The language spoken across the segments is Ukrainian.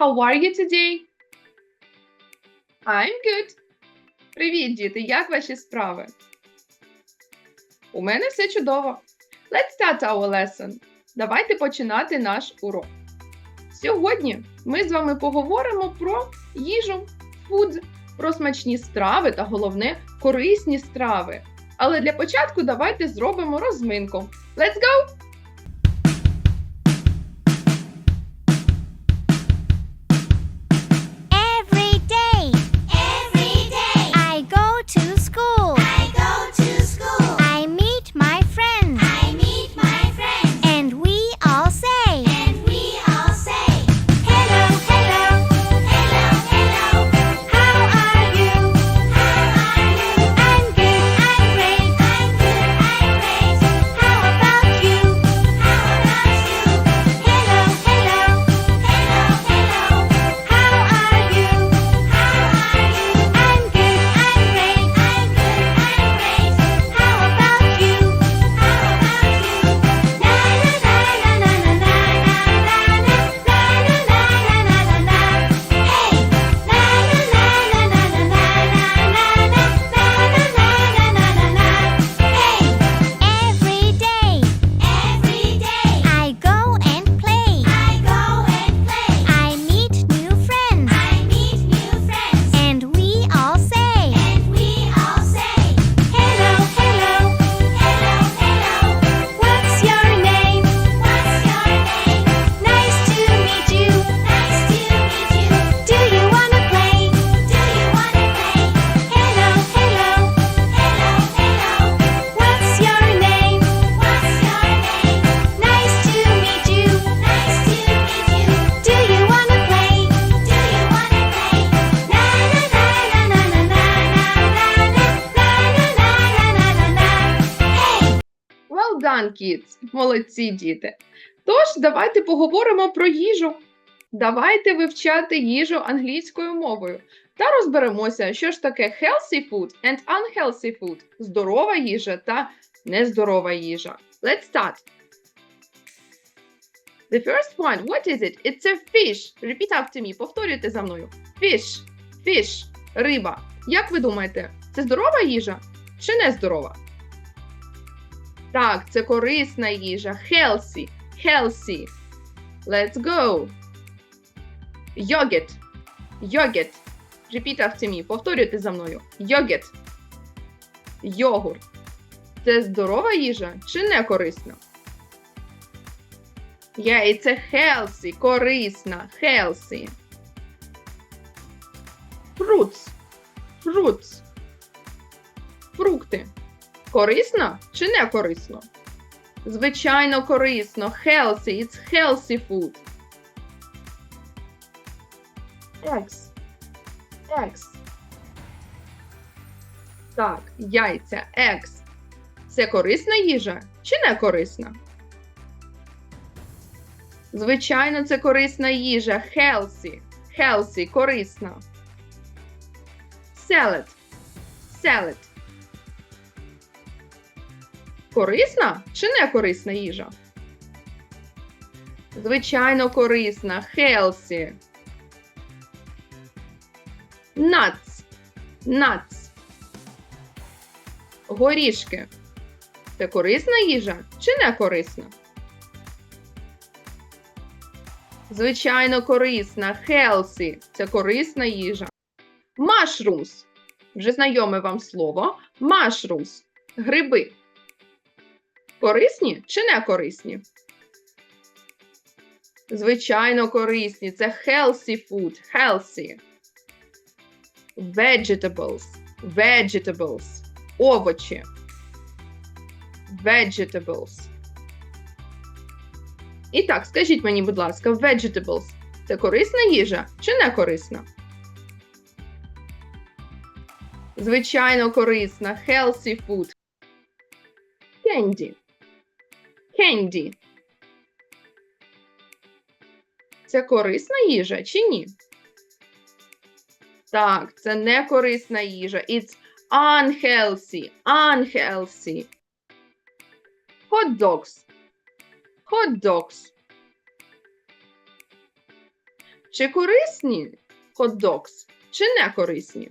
How are you today? I'm good. Привіт, діти. Як ваші справи? У мене все чудово. Let's start our lesson. Давайте починати наш урок. Сьогодні ми з вами поговоримо про їжу, food, про смачні страви та головне корисні страви. Але для початку давайте зробимо розминку. Let's go! Done, kids! Молодці діти! Тож, давайте поговоримо про їжу. Давайте вивчати їжу англійською мовою та розберемося, що ж таке healthy food and unhealthy food – здорова їжа та нездорова їжа. Let's start. The first one, what is it? It's a fish. Repeat after me. Повторюйте за мною. Fish. Fish. Риба. Як ви думаєте, це здорова їжа чи нездорова? Так, це корисна їжа. Healthy. Healthy. Let's go. Йогurt. Йогurt. Repeat after me. Повторюйте за мною. Йогurt. Йогурт. Це здорова їжа чи не корисна? It's healthy. Корисна. Healthy. Fruits. Fruits. Фрукти. Корисно чи не корисно? Звичайно, корисно. Healthy. It's healthy food. Eggs. Eggs. Так, яйця. Eggs. Це корисна їжа чи не корисна? Звичайно, це корисна їжа. Healthy. Healthy. Корисна. Salad. Salad. Корисна чи не корисна їжа? Звичайно, корисна. Healthy. Nuts. Nuts. Горішки. Це корисна їжа чи не корисна? Звичайно, корисна. Healthy. Це корисна їжа. Mushrooms. Вже знайоме вам слово. Mushrooms. Гриби. Корисні чи не корисні? Звичайно, корисні. Це healthy food. Healthy. Vegetables. Vegetables. Овочі. Vegetables. І так, скажіть мені, будь ласка, vegetables – це корисна їжа чи не корисна? Звичайно, корисна. Healthy food. Candy. Candy. Це корисна їжа чи ні? Так, це не корисна їжа. It's unhealthy. Unhealthy. Hot dogs. Hot dogs. Чи корисні хот-догс, чи не корисні?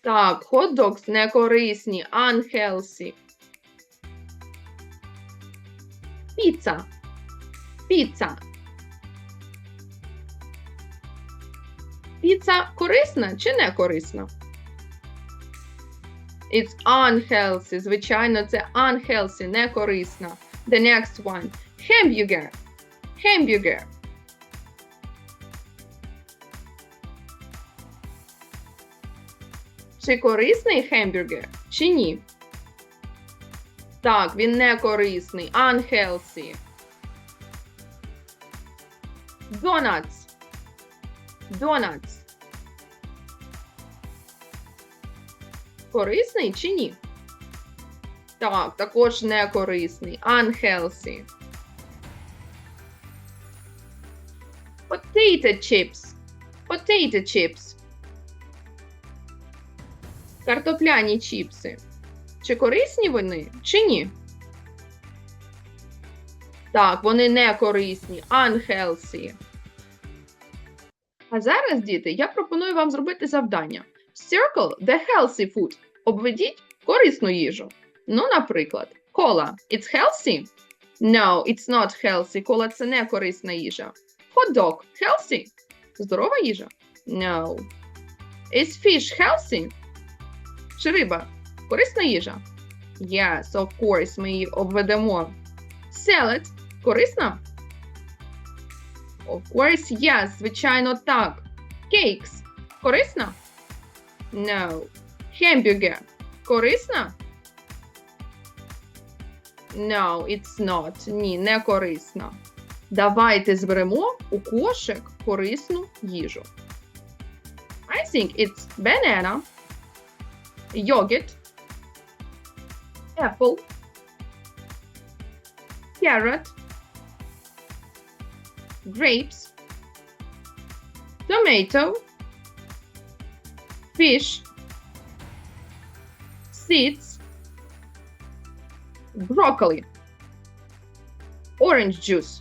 Так, хот-догс не корисні, unhealthy. Піца. Піца. Піца корисна чи не корисна? It's unhealthy. Звичайно, це unhealthy, не корисна. The next one. Hamburger. Hamburger. Чи корисний хембургер, чи ні? Так, він не корисний. Unhealthy. Donuts. Donuts. Корисний чи ні? Так, також не корисний. Unhealthy. Potato chips. Potato chips. Картопляні чіпси. Чи корисні вони, чи ні? Так, вони не корисні. Unhealthy. А зараз, діти, я пропоную вам зробити завдання. Circle the healthy food. Обведіть корисну їжу. Ну, наприклад, кола. It's healthy? No, it's not healthy. Кола це не корисна їжа. Hot dog. Healthy? Здорова їжа? No. Is fish healthy? Чи риба? Корисна їжа? Yes, of course, ми її обведемо. Salad. Корисна? Of course, yes, звичайно, так. Cakes. Корисна? No. Hamburger. Корисна? No, it's not. Ні, не корисна. Давайте зберемо у кошик корисну їжу. I think it's banana, yogurt, apple, carrot, grapes, tomato, fish, seeds, broccoli, orange juice.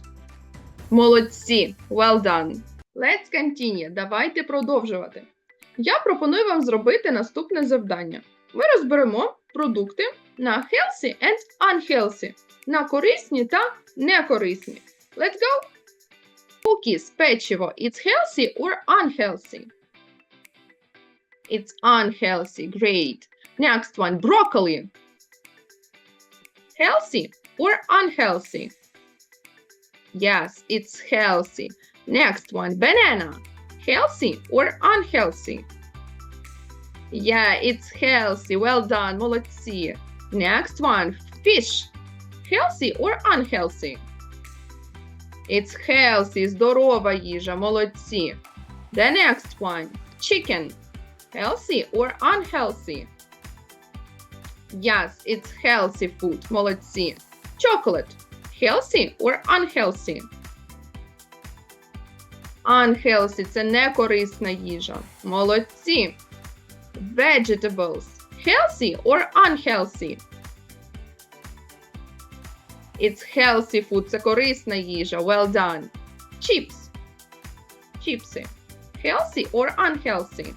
Молодці! Well done! Let's continue. Давайте продовжувати. Я пропоную вам зробити наступне завдання. Ми розберемо продукти на healthy and unhealthy, на корисні та некорисні. Let's go! Cookies, печиво. It's healthy or unhealthy? It's unhealthy. Great. Next one, broccoli. Healthy or unhealthy? Yes, it's healthy. Next one, banana. Healthy or unhealthy? Yeah, it's healthy. Well done. Молодці. Next one, fish. Healthy or unhealthy? It's healthy. Здорова їжа. Молодці. The next one, chicken. Healthy or unhealthy? Yes, it's healthy food. Молодці. Chocolate. Healthy or unhealthy? Unhealthy – це некорисна їжа. Молодці. Vegetables. Healthy or unhealthy? It's healthy food. Це корисна їжа. Well done. Chips. Чіпси. Healthy or unhealthy?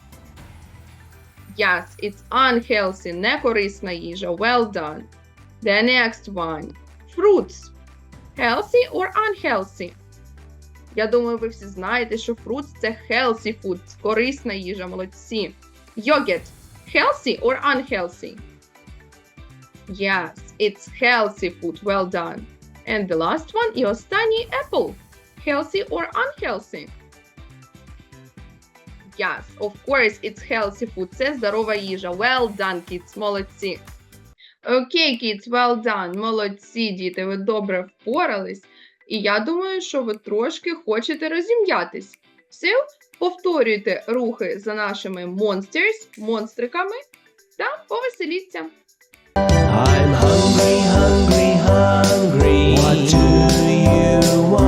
Yes, it's unhealthy. Некорисна їжа. Well done. The next one. Fruits. Healthy or unhealthy? Я думаю, ви всі знаєте, що fruits – це healthy food, корисна їжа, молодці. Yogurt. Healthy or unhealthy? Yes, it's healthy food. Well done. And the last one і останній apple. Healthy or unhealthy? Yes, of course, it's healthy food. Це здорова їжа. Well done, kids. Молодці. Окей, kids, well done. Молодці, діти. Ви добре впорались. І я думаю, що ви трошки хочете розім'ятись. Все, повторюйте рухи за нашими monsters, монстриками та повеселіться. I'm hungry, hungry, hungry. What do you want?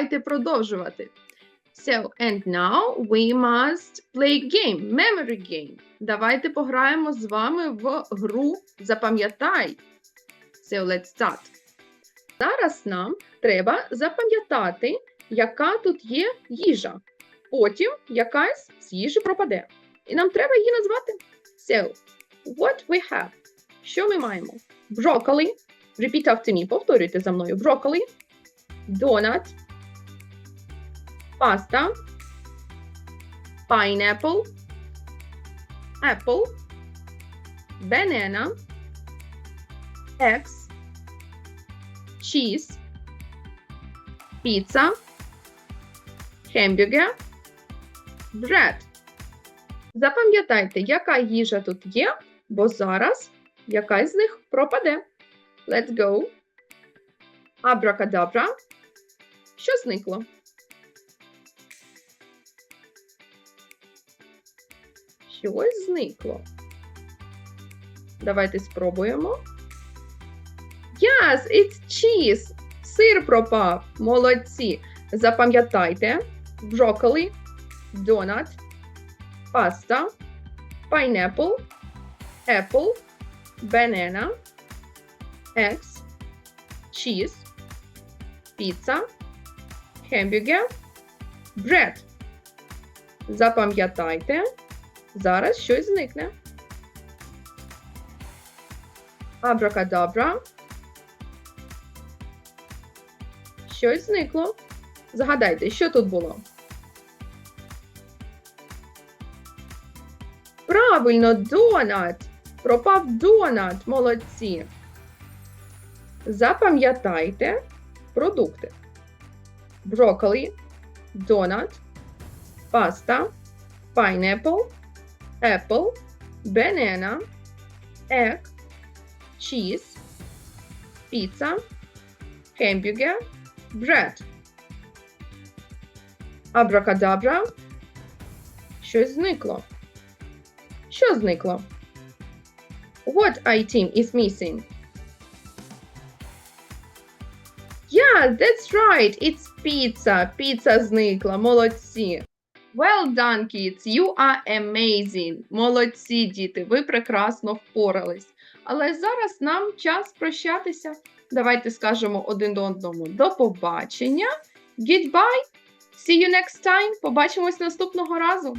Давайте продовжувати. So, and now we must play game, memory game. Давайте пограємо з вами в гру Запам'ятай. So, let's start. Зараз нам треба запам'ятати, яка тут є їжа. Потім якась з їжі пропаде. І нам треба її назвати. So, what we have? Що ми маємо? Broccoli. Repeat after me. Повторюйте за мною. Broccoli. Donut. Pasta. Pineapple. Apple. Banana. Eggs. Cheese. Pizza. Hamburger. Bread. Запам'ятайте, яка їжа тут є, бо зараз якась з них пропаде. Let's go. Абракадабра. Що зникло? Щось зникло. Давайте спробуємо. Yes, it's cheese. Сир пропав. Молодці. Запам'ятайте: брокколі, донат, паста, pineapple, apple, banana, eggs, cheese, pizza, hamburger, bread. Запам'ятайте, зараз щось зникне. Абракадабра. Щось зникло. Згадайте, що тут було? Правильно, донат. Пропав донат. Молодці. Запам'ятайте продукти. Брокколі, донат, паста, pineapple, apple, banana, egg, cheese, pizza, hamburger, bread. Абракадабра. Щось зникло. Що зникло? What item is missing? Yeah, that's right. It's pizza. Піца зникла. Молодці. Well done, kids. You are amazing. Молодці, діти. Ви прекрасно впорались. Але зараз нам час прощатися. Давайте скажемо один до одному до побачення. Goodbye. See you next time. Побачимось наступного разу.